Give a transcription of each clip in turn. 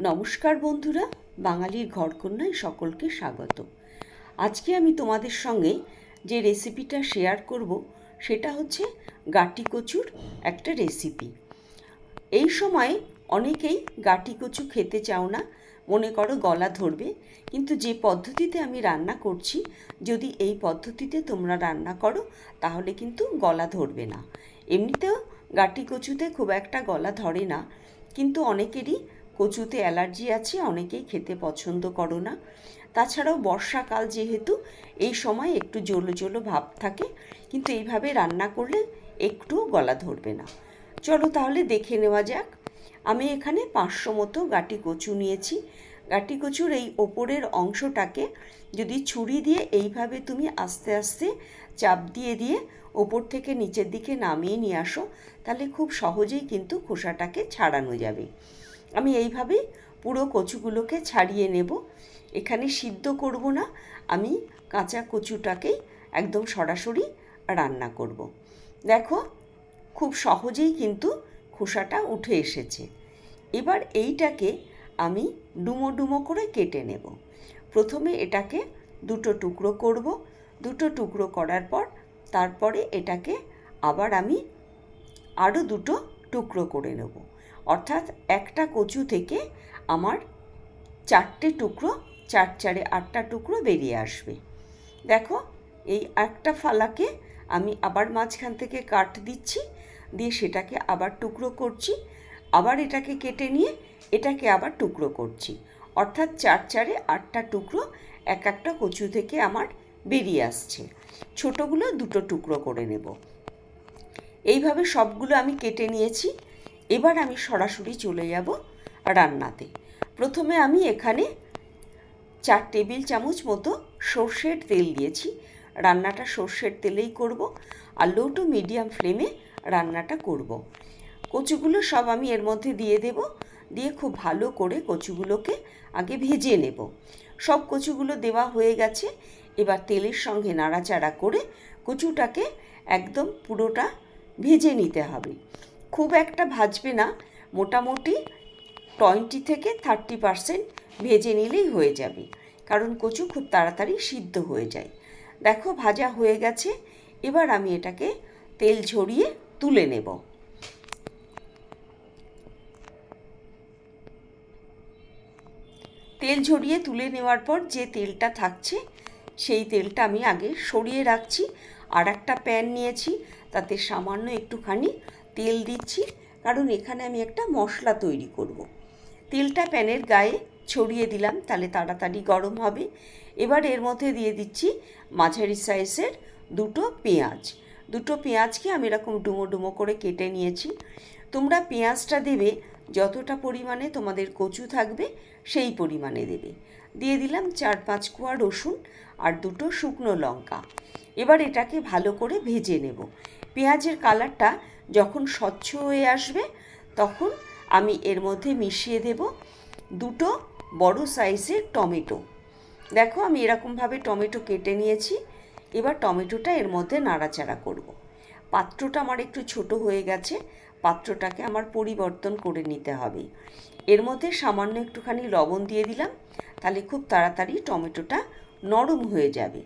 নমস্কার বন্ধুরা, বাঙালির ঘরকন্যায় সকলকে স্বাগত। আজকে আমি তোমাদের সঙ্গে যে রেসিপিটা শেয়ার করব, সেটা হচ্ছে গাটি কচুর একটা রেসিপি এই সময়ে অনেকেই গাটি কচু খেতে চাও না, মনে করো গলা ধরবে, কিন্তু যে পদ্ধতিতে আমি রান্না করছি, যদি এই পদ্ধতিতে তোমরা রান্না করো, তাহলে কিন্তু গলা ধরবে না। এমনিতেও গাটি কচুতে খুব একটা গলা ধরে না, কিন্তু অনেকেরই কচুতে অ্যালার্জি আছে, অনেকেই খেতে পছন্দ করো না। তাছাড়াও বর্ষাকাল যেহেতু, এই সময় একটু জলো জলো ভাব থাকে, কিন্তু এইভাবে রান্না করলে একটু গলা ধরবে না। চলো তাহলে দেখে নেওয়া যাক। আমি এখানে পাঁচশো মতো গাটি কচু নিয়েছি। গাটি কচুর এই ওপরের অংশটাকে যদি ছুরি দিয়ে এইভাবে তুমি আস্তে আস্তে চাপ দিয়ে দিয়ে ওপর থেকে নিচের দিকে নামিয়ে নিয়ে আসো, তাহলে খুব সহজেই কিন্তু খোসাটাকে ছাড়ানো যাবে। আমি এইভাবেই পুরো কচুগুলোকে ছাড়িয়ে নেব। এখানে সিদ্ধ করব না, আমি কাঁচা কচুটাকেই একদম সরাসরি রান্না করব। দেখো, খুব সহজেই কিন্তু খোসাটা উঠে এসেছে। এবার এইটাকে আমি ডুমো ডুমো করে কেটে নেব। প্রথমে এটাকে দুটো টুকরো করব। দুটো টুকরো করার পর তারপরে এটাকে আবার আমি আরও দুটো টুকরো করে নেব। অর্থাৎ একটা কচু থেকে আমার চারটে টুকরো, চার চারে আটটা টুকরো বেরিয়ে আসবে। দেখো, এই একটা ফালাকে আমি আবার মাঝখান থেকে কাট দিচ্ছি, দিয়ে সেটাকে আবার টুকরো করছি, আবার এটাকে কেটে নিয়ে এটাকে আবার টুকরো করছি। অর্থাৎ চার চারে আটটা টুকরো এক একটা কচু থেকে আমার বেরিয়ে আসছে। ছোটোগুলো দুটো টুকরো করে নেব। এইভাবে সবগুলো আমি কেটে নিয়েছি। এবার আমি সরাসরি চলে যাব রান্নাতে। প্রথমে আমি এখানে চার টেবিল চামচ মতো সর্ষের তেল দিয়েছি। রান্নাটা সর্ষের তেলেই করব আর লো টু মিডিয়াম ফ্লেমে রান্নাটা করব। কচুগুলো সব আমি এর মধ্যে দিয়ে দেব। দিয়ে খুব ভালো করে কচুগুলোকে আগে ভেজে নেব। সব কচুগুলো দেওয়া হয়ে গেছে। এবার তেলের সঙ্গে নাড়াচাড়া করে কচুটাকে একদম পুরোটা ভেজে নিতে হবে। খুব একটা ভাজবে না, মোটামুটি টোয়েন্টি থেকে থার্টি পারসেন্ট ভেজে নিলেই হয়ে যাবে। কারণ কচু খুব তাড়াতাড়ি সিদ্ধ হয়ে যায়। দেখো ভাজা হয়ে গেছে, এবার আমি এটাকে তেল ঝরিয়ে তুলে নেব। তেল ঝরিয়ে তুলে নেওয়ার পর যে তেলটা থাকছে, সেই তেলটা আমি আগে সরিয়ে রাখছি আর একটা প্যান নিয়েছি, তাতে সামান্য একটুখানি তেল দিচ্ছি, কারণ এখানে আমি একটা মশলা তৈরি করব। তেলটা প্যানের গায়ে ছড়িয়ে দিলাম, তাহলে তাড়াতাড়ি গরম হবে। এবার এর মধ্যে দিয়ে দিচ্ছি মাঝারি সাইজের দুটো পেঁয়াজ। দুটো পেঁয়াজকে আমি এরকম ডুমো ডুমো করে কেটে নিয়েছি। তোমরা পেঁয়াজটা দেবে, যতটা পরিমাণে তোমাদের কচু থাকবে, সেই পরিমাণে দেবে। দিয়ে দিলাম চার পাঁচ কোয়া রসুন আর দুটো শুকনো লঙ্কা। এবার এটাকে ভালো করে ভেজে নেব। পেঁয়াজের কালারটা যখন স্বচ্ছ হয়ে আসবে, তখন আমি এর মধ্যে মিশিয়ে দেব দুটো বড় সাইজের টমেটো। দেখো আমি এরকমভাবে টমেটো কেটে নিয়েছি, এবার টমেটোটা এর মধ্যে নাড়াচাড়া করব। পাত্রটা আমার একটু ছোট হয়ে গেছে, পাত্রটাকে আমার পরিবর্তন করে নিতে হবে। এর মধ্যে সামান্য একটুখানি লবণ দিয়ে দিলাম, তাহলে খুব তাড়াতাড়ি টমেটোটা নরম হয়ে যাবে।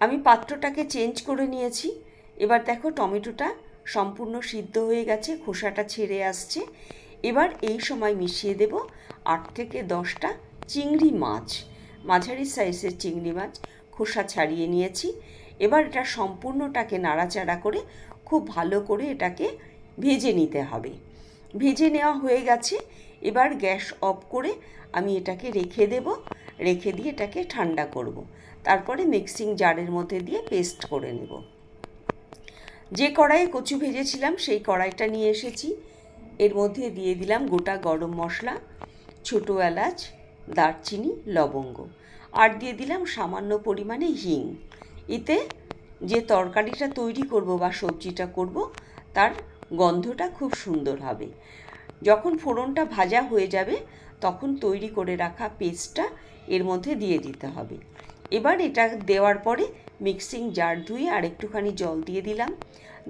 আমি পাত্রটাকে চেঞ্জ করে নিয়েছি। এবার দেখো টমেটোটা সম্পূর্ণ সিদ্ধ হয়ে গেছে, খোসাটা ছেড়ে আসছে। এবার এই সময় মিশিয়ে দেব আট থেকে দশটা চিংড়ি মাছ, মাঝারি সাইজের চিংড়ি মাছ। খোসা ছাড়িয়ে নিয়েছি। এবার এটা সম্পূর্ণটাকে নাড়াচাড়া করে খুব ভালো করে এটাকে ভেজে নিতে হবে। ভেজে নেওয়া হয়ে গেছে। এবার গ্যাস অফ করে আমি এটাকে রেখে দেব। রেখে দিয়ে এটাকে ঠান্ডা করব। তারপরে মিক্সিং জারের মধ্যে দিয়ে পেস্ট করে নেব। যে কড়াইয়ে কচু ভেজেছিলাম, সেই কড়াইটা নিয়ে এসেছি। এর মধ্যে দিয়ে দিলাম গোটা গরম মশলা, ছোটো এলাচ, দারচিনি, লবঙ্গ। আর দিয়ে দিলাম সামান্য পরিমাণে হিং। এতে যে তরকারিটা তৈরি করব বা সবজিটা করব, তার গন্ধটা খুব সুন্দর হবে। যখন ফোড়নটা ভাজা হয়ে যাবে, তখন তৈরি করে রাখা পেস্টটা এর মধ্যে দিয়ে দিতে হবে। এবার এটা দেওয়ার পরে মিক্সিং জার ধুয়ে আর একটুখানি জল দিয়ে দিলাম,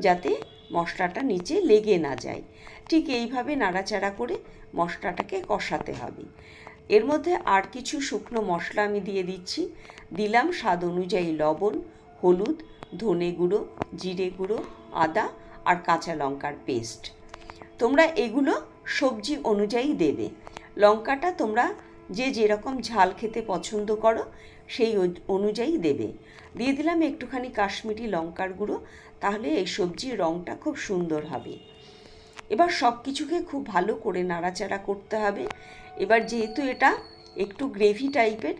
যাতে মশলাটা নিচে লেগে না যায়। ঠিক এইভাবে নাড়াচাড়া করে মশলাটাকে কষাতে হবে। এর মধ্যে আর কিছু শুকনো মশলা আমি দিয়ে দিচ্ছি। দিলাম স্বাদ অনুযায়ী লবণ, হলুদ, ধনে গুঁড়ো, জিরে গুঁড়ো, আদা আর কাঁচা লঙ্কার পেস্ট তোমরা এগুলো সবজি অনুযায়ী দেবে। লঙ্কাটা তোমরা যে যেরকম ঝাল খেতে পছন্দ করো, সেই অনুযায়ী দেবে। দিয়ে দিলাম একটুখানি কাশ্মীরি লঙ্কার গুঁড়ো, তাহলে এই সবজির রঙটা খুব সুন্দর হবে। এবার সব কিছুকে খুব ভালো করে নাড়াচাড়া করতে হবে। এবার যেহেতু এটা একটু গ্রেভি টাইপের,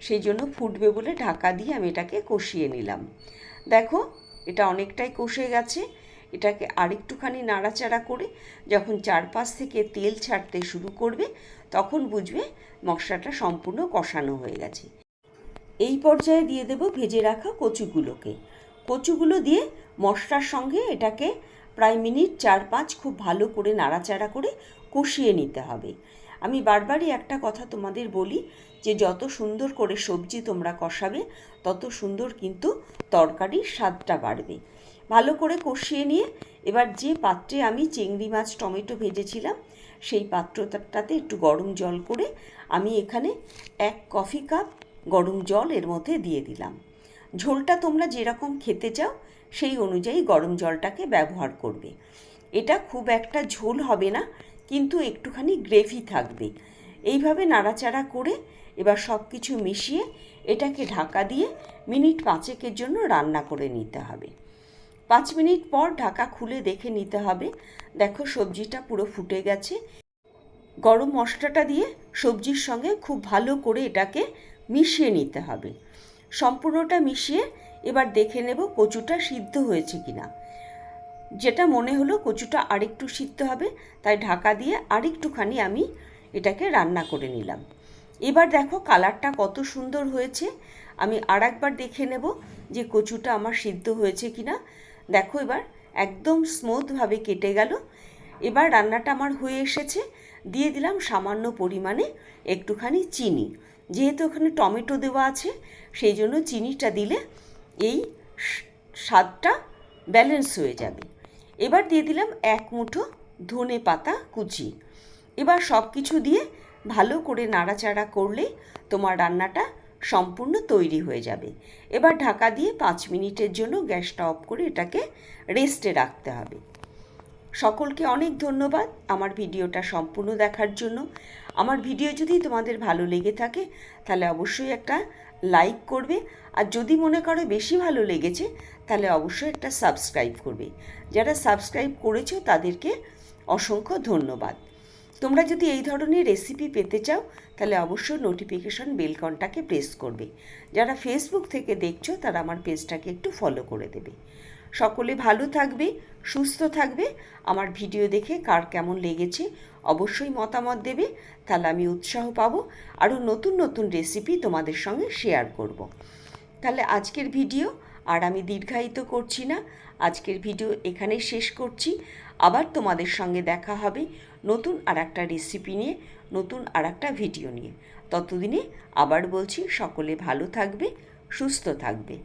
সেই জন্য ফুটবে বলে ঢাকা দিয়ে আমি এটাকে কষিয়ে নিলাম। দেখো, এটা অনেকটাই কষে গেছে। এটাকে আরেকটুখানি নাড়াচাড়া করে যখন চারপাশ থেকে তেল ছাড়তে শুরু করবে, তখন বুঝবে মশলাটা সম্পূর্ণ কষানো হয়ে গেছে। এই পর্যায়ে দিয়ে দেব ভেজে রাখা কচুগুলোকে। কচুগুলো দিয়ে মশলার সঙ্গে এটাকে প্রায় মিনিট চার পাঁচ খুব ভালো করে নাড়াচাড়া করে কষিয়ে নিতে হবে। আমি বারবারই একটা কথা তোমাদের বলি যে, যত সুন্দর করে সবজি তোমরা কষাবে, তত সুন্দর কিন্তু তরকারির স্বাদটা বাড়বে। ভালো করে কষিয়ে নিয়ে এবার যে পাত্রে আমি চিংড়ি মাছ, টমেটো ভেজেছিলাম, সেই পাত্রটাতে একটু গরম জল করে আমি এখানে এক কফি কাপ গরম জল এর মধ্যে দিয়ে দিলাম। ঝোলটা তোমরা যেরকম খেতে চাও, সেই অনুযায়ী গরম জলটাকে ব্যবহার করবে। এটা খুব একটা ঝোল হবে না, কিন্তু একটুখানি গ্রেভি থাকবে। এইভাবে নাড়াচাড়া করে এবার সব কিছু মিশিয়ে এটাকে ঢাকা দিয়ে মিনিট পাঁচেকের জন্য রান্না করে নিতে হবে। পাঁচ মিনিট পর ঢাকা খুলে দেখে নিতে হবে। দেখো সবজিটা পুরো ফুটে গেছে। গরম মশলাটা দিয়ে সবজির সঙ্গে খুব ভালো করে এটাকে মিশিয়ে নিতে হবে। সম্পূর্ণটা মিশিয়ে এবার দেখে নেব কচুটা সিদ্ধ হয়েছে কিনা। যেটা মনে হলো কচুটা আরেকটু সিদ্ধ হবে, তাই ঢাকা দিয়ে আরেকটুখানি আমি এটাকে রান্না করে নিলাম। এবার দেখো কালারটা কত সুন্দর হয়েছে। আমি আর দেখে নেব যে কচুটা আমার সিদ্ধ হয়েছে কিনা। দেখো এবার, একদম স্মুথভাবে কেটে গেল। এবার রান্নাটা আমার হয়ে এসেছে। দিয়ে দিলাম সামান্য পরিমাণে একটুখানি চিনি। যেহেতু ওখানে টমেটো দেওয়া আছে, সেই জন্য চিনিটা দিলে এই স্বাদটা ব্যালেন্স হয়ে যাবে। এবার দিয়ে দিলাম এক মুঠো ধনে পাতা কুচি। এবার সব কিছু দিয়ে ভালো করে নাড়াচাড়া করলেই তোমার রান্নাটা সম্পূর্ণ তৈরি হয়ে যাবে। এবার ঢাকা দিয়ে পাঁচ মিনিটের জন্য গ্যাসটা অফ করে এটাকে রেস্টে রাখতে হবে। সকলকে অনেক ধন্যবাদ আমার ভিডিওটা সম্পূর্ণ দেখার জন্য। আমার ভিডিও যদি তোমাদের ভালো লেগে থাকে, তাহলে অবশ্যই একটা লাইক করবে। আর যদি মনে করো বেশি ভালো লেগেছে, তাহলে অবশ্যই একটা সাবস্ক্রাইব করবে। যারা সাবস্ক্রাইব করেছ, তাদেরকে অসংখ্য ধন্যবাদ। তোমরা যদি এই ধরনের রেসিপি পেতে চাও, তাহলে অবশ্যই নোটিফিকেশন বেলকনটাকে প্রেস করবে। যারা ফেসবুক থেকে দেখছ, তারা আমার পেজটাকে একটু ফলো করে দেবে। সকলে ভালো থাকবে, সুস্থ থাকবে। আমার ভিডিও দেখে কার কেমন লেগেছে, অবশ্যই মতামত দেবে। তাহলে আমি উৎসাহ পাবো। আরও নতুন নতুন রেসিপি তোমাদের সঙ্গে শেয়ার করব। তাহলে আজকের ভিডিও আর আমি দীর্ঘায়িত করছি না। আজকের ভিডিও এখানেই শেষ করছি। আবার তোমাদের সঙ্গে দেখা হবে নতুন আর একটা রেসিপি নিয়ে, নতুন আর একটা ভিডিও নিয়ে। ততদিনে আবার বলছি, সকলে ভালো থাকবে, সুস্থ থাকবে।